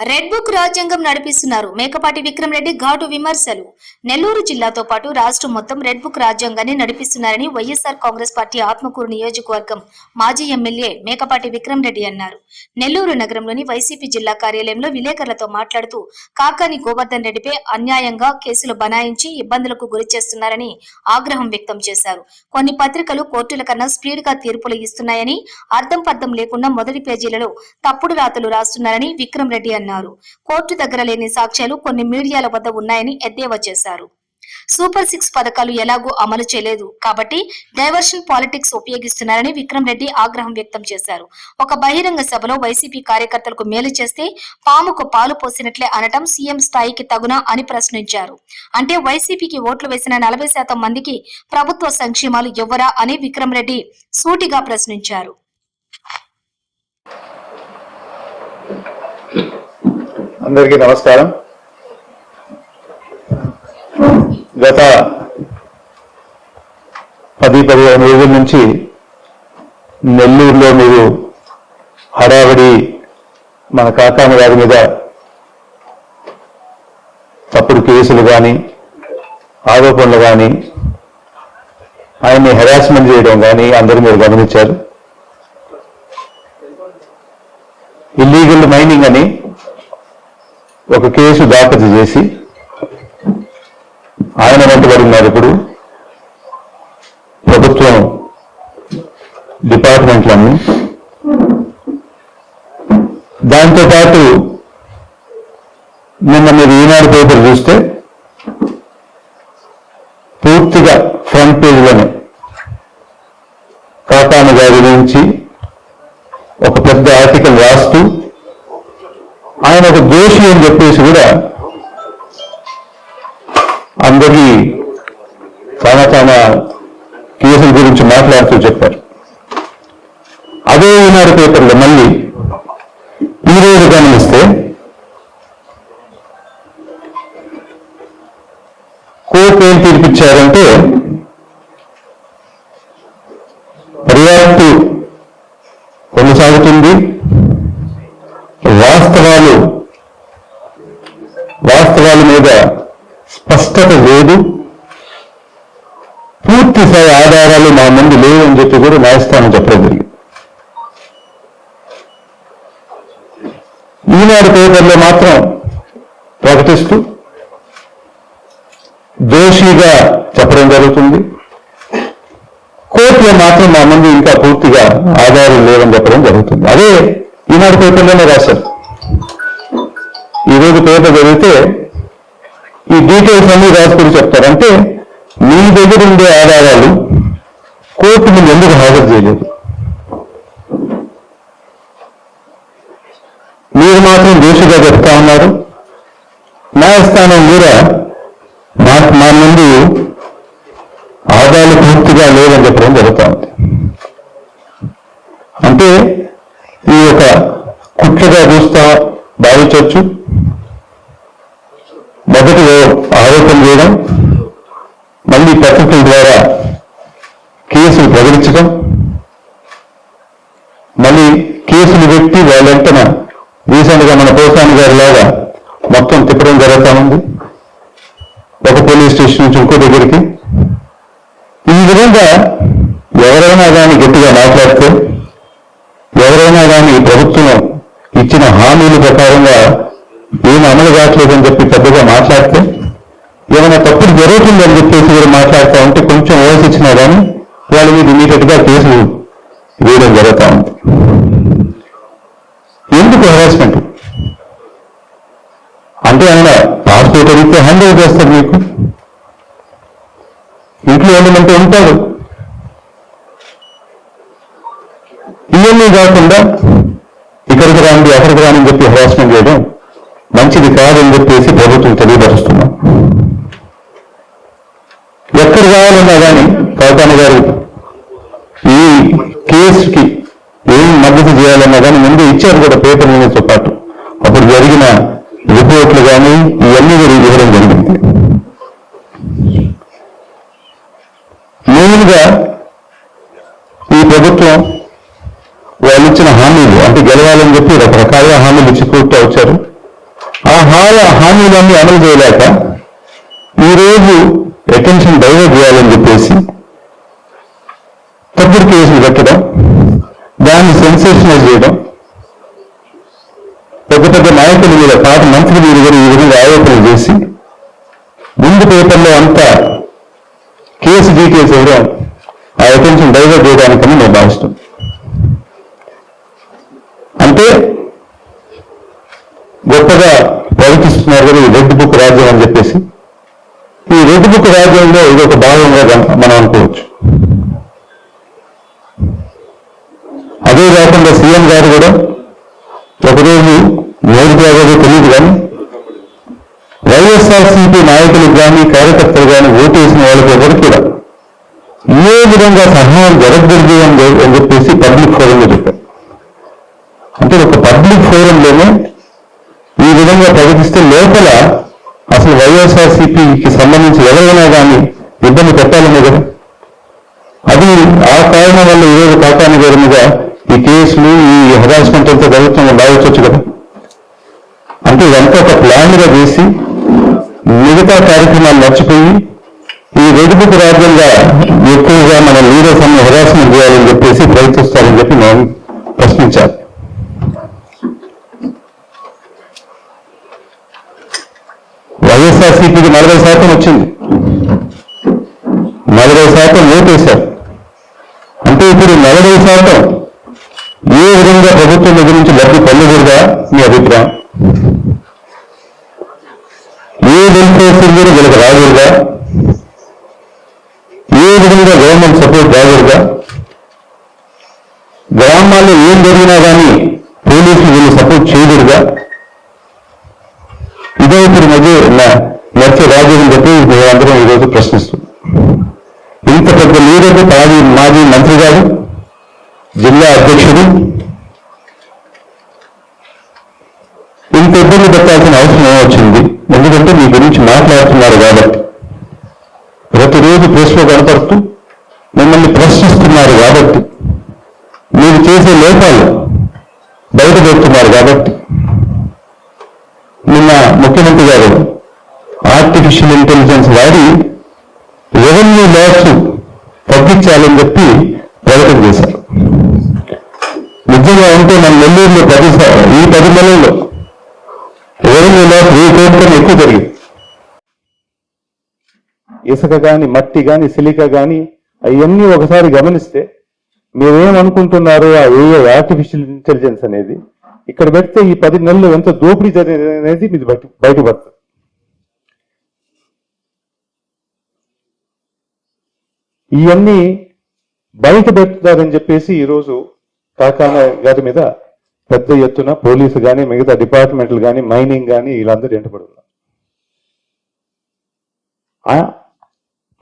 Red book రాజ్యాంగం నడిపిస్తున్నారు. మేకపాటి విక్రమ్ రెడ్డి ఘాటు విమర్శలు. నెల్లూరు జిల్లాతో పాటు రాష్ట్రం మొత్తం రెడ్ బుక్ రాజ్యాంగాన్ని నడిపిస్తున్నారని వైఎస్ఆర్ కాంగ్రెస్ పార్టీ ఆత్మకూరు నియోజకవర్గం మాజీ ఎమ్మెల్యే మేకపాటి విక్రమ్ రెడ్డి అన్నారు. నెల్లూరు నగరంలోని వైసీపీ జిల్లా కార్యాలయంలో విలేకరులతో మాట్లాడుతూ కాకాని గోవర్ధన్ రెడ్డిపై అన్యాయంగా కేసులు బనాయించి ఇబ్బందులకు గురి చేస్తున్నారని ఆగ్రహం వ్యక్తం చేశారు. కొన్ని పత్రికలు కోర్టుల కన్నా స్పీడ్గా తీర్పులు ఇస్తున్నాయని అర్థం పర్థం లేకుండా మొదటి పేజీలలో తప్పుడు రాతలు రాస్తున్నారని విక్రమ్ రెడ్డి అన్నారు. కోర్టు దగ్గర లేని సాక్ష్యాలు కొన్ని మీడియాల వద్ద ఉన్నాయని ఎద్దేవా చేశారు. సూపర్ సిక్స్ పథకాలు ఎలాగూ అమలు చేయలేదు. కాబట్టి డైవర్షన్ పాలిటిక్స్ ఉపయోగిస్తున్నారని విక్రమ్ రెడ్డి ఆగ్రహం వ్యక్తం చేశారు. ఒక బహిరంగ సభలో వైసీపీ కార్యకర్తలకు మేలు చేస్తే పాముకు పాలు పోసినట్లే అనటం సీఎం స్థాయికి తగునా అని ప్రశ్నించారు. అంటే వైసీపీకి ఓట్లు వేసిన నలభై శాతం మందికి ప్రభుత్వ సంక్షేమాలు ఇవ్వరా అని విక్రమ్ రెడ్డి సూటిగా ప్రశ్నించారు. అందరికీ నమస్కారం. గత పది పదిహేను రోజుల నుంచి నెల్లూరులో మీరు హడావిడి మన కాకాని గారి మీద తప్పుడు కేసులు కానీ ఆరోపణలు కానీ ఆయన్ని హెరాస్మెంట్ చేయడం కానీ అందరూ మీరు గమనించారు. ఇల్లీగల్ మైనింగ్ అని ఒక కేసు దాఖలు చేసి ఆయన వెంటబడి ఉన్నారు ఇప్పుడు. ప్రభుత్వం డిపార్ట్మెంట్లన్నీ దాంతో పాటు నిన్న మీరు ఈనాడు పేపర్ చూస్తే ఈనాడు పేపర్లో మళ్ళీ ఈ రోజు గమనిస్తే కోర్టు ఏం తీర్పిచ్చారంటే పర్యాప్తు కొనసాగుతుంది. వాస్తవాలు వాస్తవాల మీద స్పష్టత లేదు. పూర్తి స్థాయి ఆధారాలు మా ముందు లేవు అని చెప్పి కూడా న్యాయస్థానం చెప్పడం జరిగింది. ఈనాడు పేపర్లో మాత్రం ప్రకటిస్తూ దోషిగా చెప్పడం జరుగుతుంది. కోర్టులో మాత్రం మా ముందు ఇంకా పూర్తిగా ఆధారం లేవని చెప్పడం జరుగుతుంది. అదే ఈనాడు పేపర్లోనే రాశారు. ఈరోజు పేపర్ చదివితే ఈ డీటెయిల్స్ అన్ని రాసుకుని చెప్తారంటే మీ దగ్గర ఉండే ఆధారాలు కోర్టు ముందు ఎందుకు హాజరు చేయలేదు? మీరు మాత్రం దోషిగా చెప్తా ఉన్నారు. న్యాయస్థానం కూడా మా మా ముందు ఆదాయాలు పూర్తిగా లేదని చెప్పడం జరుగుతూ ఉంది. అంటే ఈ యొక్క కుట్లుగా చూస్తా భావించవచ్చు. మొదటి ఆరోపణ చేయడం మళ్ళీ పత్రికల ద్వారా కేసులు ప్రకటించడం మళ్ళీ కేసులు పెట్టి వాళ్ళంటన రీసెంట్గా మన పోసాని గారి లాగా మొత్తం తిప్పడం జరుగుతూ ఉంది. ఒక పోలీస్ స్టేషన్ నుంచి ఇంకో దగ్గరికి. ఈ విధంగా ఎవరైనా కానీ గట్టిగా మాట్లాడితే ఎవరైనా కానీ ప్రభుత్వం ఇచ్చిన హామీల ప్రకారంగా ఏం అమలు కావట్లేదని చెప్పి పెద్దగా మాట్లాడితే ఏమైనా తప్పుడు జరుగుతుందని చెప్పేసి మీరు మాట్లాడుతూ ఉంటే కొంచెం వయసు ఇచ్చినా కానీ వాళ్ళ మీద ఇమీడియట్గా కేసులు వేయడం జరుగుతూ ఉంది ఎందుకు హెరాస్మెంట్ అంటే ఆయన పాస్పోర్ట్ అడిగితే హ్యాండ్ ఓవర్ చేస్తారు మీకు. ఇంట్లో ఉండమంటే ఉంటాడు ఇవన్నీ కాకుండా ఇక్కడికి రాండి అక్కడికి రాని చెప్పి హరాస్మెంట్ చేయడం మంచిది కాదని చెప్పేసి ప్రభుత్వం తెలియపరుస్తున్నాం. ఎక్కడ కావాలన్నా కానీ కౌతాన గారు ఈ కేసుకి ఏం మద్దతు చేయాలన్నా కానీ ముందు ఇచ్చారు కూడా పేపర్ మీదతో పాటు అప్పుడు జరిగిన రిపోర్ట్లు కానీ ఇవన్నీ కూడా ఇవ్వడం జరిగింది మెయిన్గా ఈ ప్రభుత్వం వాళ్ళు చెప్పి రకరకాలుగా హామీలు ఇచ్చి కూర్చో వచ్చారు. హామీలన్నీ అమలు చేయలేక ఈరోజు అటెన్షన్ డైవర్ట్ చేయాలని చెప్పేసి తప్పుడు కేసులు పెట్టడం దాన్ని సెన్సేషనైజ్ చేయడం పెద్ద పెద్ద నాయకుల మీద పాత మంత్రి మీద కూడా ఈ విధంగా ఆరోపణలు చేసి ముందు పేపర్లో అంతా కేసు డీటెయిల్స్ ఇవ్వడం ఆ అటెన్షన్ డైవర్ట్ చేయడానికని నేను భావిస్తున్నాను అంటే గొప్పగా ప్రవర్తిస్తున్నారు కదా ఈ రెడ్ బుక్ రాజ్యం అని చెప్పేసి. ఈ రెడ్ బుక్ రాజ్యంలో ఇది ఒక భాగంగా మనం అనుకోవచ్చు. అదే కాకుండా సీఎం గారు కూడా ఒకరోజు నోరు త్యాగదో తెలియదు కానీ వైఎస్ఆర్సీపీ నాయకులకు కానీ కార్యకర్తలు కానీ ఓటు వేసిన వాళ్ళకి ఎవరు కూడా ఏ విధంగా సహాయం జరగకూడదు అని చెప్పేసి పబ్లిక్ ఫోరంలో చెప్పారు. అంటే ఒక పబ్లిక్ ఫోరంలోనే లోపల అసలు వైఎస్ఆర్సీపీకి సంబంధించి ఎవరైనా కానీ ఇబ్బంది పెట్టాలని కదా? అది ఆ కారణం వల్ల ఈరోజు కాకాని గారి మీద ఈ కేసులు ఈ హెరాస్మెంట్ అంతా జరుగుతుందని భావించవచ్చు కదా? అంటే ఇదంతా ఒక ప్లాన్గా చేసి మిగతా కార్యక్రమాలు మర్చిపోయి ఈ వెడుపుకు రాజ్యంగా ఎక్కువగా మన లీడర్స్ అన్ని హెరాస్మెంట్ చేయాలని చెప్పేసి ప్రయత్నిస్తారని చెప్పి నేను ప్రశ్నించాను సీట్లకి నలభై శాతం వచ్చింది. నలభై శాతం ఓటేశారు. అంటే ఇప్పుడు నలభై శాతం ఏ విధంగా ప్రభుత్వం దగ్గర నుంచి లబ్ధి పొందకూడదా? మీ అభిప్రాయం? ఏ వెల్ఫేర్ కూడా వీళ్ళకి రాకూడదా? ఏ విధంగా గవర్నమెంట్ సపోర్ట్ రాకూడదా? గ్రామాల్లో ఏం జరిగినా కానీ పోలీసులు వీళ్ళు సపోర్ట్ చేయకూడదా? ఇదే ఇప్పుడు మధ్య నడిచే రాజ్యం చెప్పి మేమందరం ఈరోజు ప్రశ్నిస్తున్నాం. ఇంత పెద్ద లీడర్ మాజీ మాజీ మంత్రి గారు జిల్లా అధ్యక్షుడు ఇంత ఇబ్బంది పెట్టాల్సిన అవసరం ఏమొచ్చింది? ఎందుకంటే మీ గురించి మాట్లాడుతున్నారు కాబట్టి. ప్రతిరోజు ప్రెస్లో కనపడుతూ మిమ్మల్ని ప్రశ్నిస్తున్నారు కాబట్టి. మీరు చేసే లోపాలు బయటపెడుతున్నారు కాబట్టి నిన్న ముఖ్యమంత్రి గారు ఫైనాన్స్ వాడి రెవెన్యూ లాస్ తగ్గించాలని చెప్పి ప్రకటన చేశారు. నిజంగా ఉంటే మన నెల్లూరులో పది ఈ పది నెలల్లో రెవెన్యూ లాస్ ఏ కోట్ల ఎక్కువ జరిగింది. ఇసుక కానీ మట్టి కానీ సిలిక కానీ అవన్నీ ఒకసారి గమనిస్తే మీరేమనుకుంటున్నారు ఆ ఏ ఆర్టిఫిషియల్ ఇంటెలిజెన్స్ అనేది ఇక్కడ పెడితే ఈ పది నెలలు ఎంత దోపిడీ జరిగింది అనేది మీరు బయట బయటపడుతుంది. ఇవన్నీ బయట పెడుతున్నారని చెప్పేసి ఈరోజు కాకాన గారి మీద పెద్ద ఎత్తున పోలీసు కానీ మిగతా డిపార్ట్మెంట్లు కానీ మైనింగ్ కానీ వీళ్ళందరూ ఎంటపడుతున్నారు ఆ,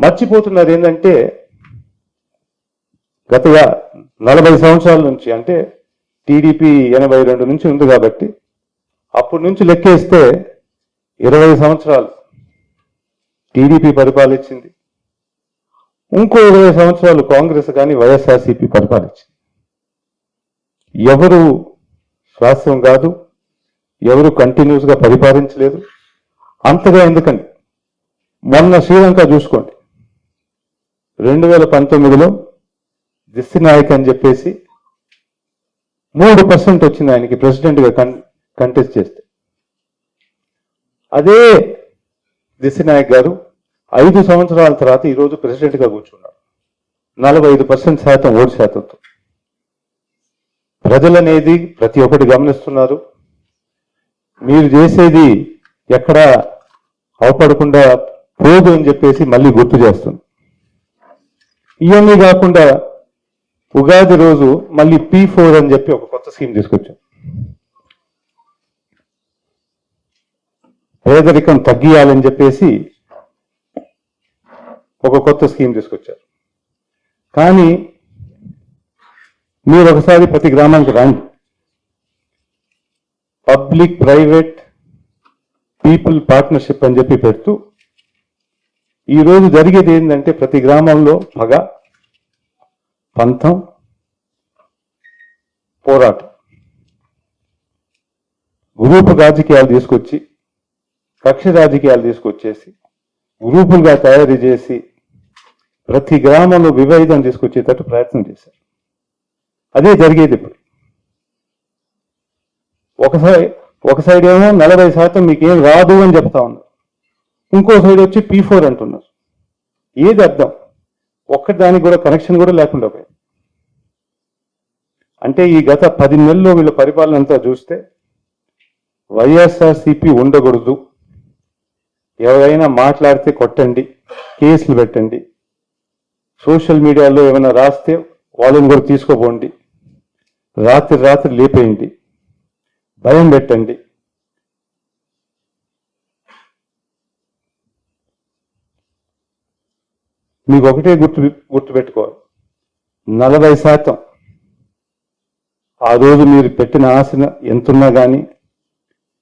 మర్చిపోతున్నారు ఏంటంటే గత నలభై సంవత్సరాల నుంచి అంటే టీడీపీ ఎనభై రెండు నుంచి ఉంది కాబట్టి అప్పటి నుంచి లెక్కేస్తే ఇరవై సంవత్సరాలు టీడీపీ పరిపాలించింది. ఇంకో ఇరవై సంవత్సరాలు కాంగ్రెస్ కానీ వైఎస్ఆర్సీపీ పరిపాలించింది. ఎవరు శ్వాసం కాదు ఎవరు కంటిన్యూస్గా పరిపాలించలేదు. అంతగా ఎందుకండి? మొన్న శ్రీలంక చూసుకోండి. రెండు వేల పంతొమ్మిదిలో దిస్తి నాయక్ అని చెప్పేసి మూడు పర్సెంట్ వచ్చింది ఆయనకి ప్రెసిడెంట్గా కన్ కంటెస్ట్ చేస్తే. అదే దిస్తి నాయక్ గారు ఐదు సంవత్సరాల తర్వాత ఈరోజు ప్రెసిడెంట్గా కూర్చున్నారు. నలభై ఐదు పర్సెంట్ శాతం ఓటు శాతంతో. ప్రజలనేది ప్రతి ఒక్కటి గమనిస్తున్నారు. మీరు చేసేది ఎక్కడ అవపడకుండా పోదు అని చెప్పేసి మళ్ళీ గుర్తు చేస్తుంది. ఇవన్నీ కాకుండా ఉగాది రోజు మళ్ళీ పీ ఫోర్ అని చెప్పి ఒక కొత్త స్కీమ్ తీసుకొచ్చాం పేదరికం తగ్గియాలని చెప్పేసి ఒక కొత్త స్కీమ్ తీసుకొచ్చారు. కానీ మీరు ఒకసారి ప్రతి గ్రామానికి రండి. పబ్లిక్ ప్రైవేట్ పీపుల్ పార్ట్నర్షిప్ అని చెప్పి పెడుతూ ఈ రోజు జరిగేది ఏంటంటే ప్రతి గ్రామంలో పగ పంతం పోరాటం. గ్రూప్ రాజకీయాలు తీసుకొచ్చి కక్ష రాజకీయాలు తీసుకొచ్చేసి గ్రూపులుగా తయారు చేసి ప్రతి గ్రామంలో విభేదం తీసుకొచ్చేటట్టు ప్రయత్నం చేశారు. అదే జరిగేది ఇప్పుడు. ఒక సైడ్ ఒక సైడ్ ఏమో నలభై శాతం మీకేం రాదు అని చెప్తా ఉన్నారు. ఇంకో సైడ్ వచ్చి పీ ఫోర్ అంటున్నారు. ఏది అర్థం? ఒక్కటి దానికి కూడా కనెక్షన్ కూడా లేకుండా పోయింది. అంటే ఈ గత పది నెలల్లో వీళ్ళ పరిపాలన అంతా చూస్తే వైఎస్ఆర్సిపి ఉండకూడదు. ఎవరైనా మాట్లాడితే కొట్టండి కేసులు పెట్టండి సోషల్ మీడియాలో ఏమైనా రాస్తే వాళ్ళని కూడా తీసుకోపోండి. రాత్రి రాత్రి లేపేయండి. భయం పెట్టండి. మీకు ఒకటే గుర్తు గుర్తుపెట్టుకోవాలి. నలభై శాతం ఆ రోజు మీరు పెట్టిన ఆశన ఎంతున్నా కానీ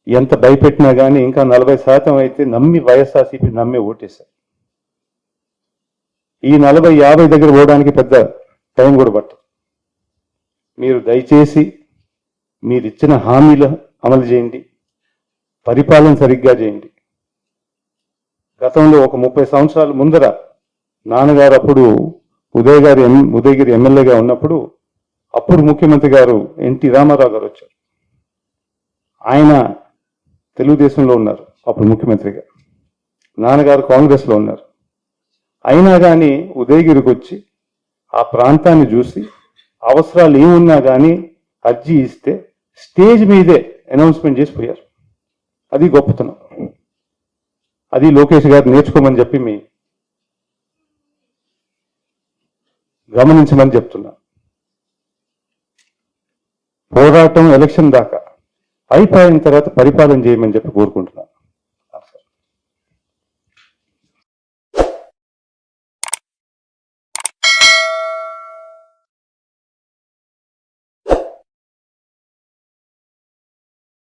ఎంత భయపెట్టినా కానీ ఇంకా నలభై శాతం అయితే నమ్మి వైఎస్ఆర్సీపీ నమ్మి ఓటేశారు. ఈ నలభై యాభై దగ్గర పోవడానికి పెద్ద టైం కూడా పట్టదు. మీరు దయచేసి మీరు ఇచ్చిన హామీలు అమలు చేయండి. పరిపాలన సరిగ్గా చేయండి. గతంలో ఒక ముప్పై సంవత్సరాల ముందర నాన్నగారు అప్పుడు ఉదయ్ గారు ఎం ఉదయగిరి ఎమ్మెల్యేగా ఉన్నప్పుడు అప్పుడు ముఖ్యమంత్రి గారు ఎన్టీ రామారావు గారు వచ్చారు. ఆయన తెలుగుదేశంలో ఉన్నారు అప్పుడు ముఖ్యమంత్రిగా. నాన్నగారు కాంగ్రెస్లో ఉన్నారు. అయినా కానీ ఉదయగిరికి వచ్చి ఆ ప్రాంతాన్ని చూసి అవసరాలు ఏమున్నా కానీ అర్జీ ఇస్తే స్టేజ్ మీదే అనౌన్స్మెంట్ చేసి పోయారు. అది గొప్పతనం. అది లోకేష్ గారు నేర్చుకోమని చెప్పి మీ గమనించమని చెప్తున్నా. పోరాటం ఎలక్షన్ దాకా అయిపోయిన తర్వాత పరిపాలన చేయమని చెప్పి కోరుకుంటున్నాను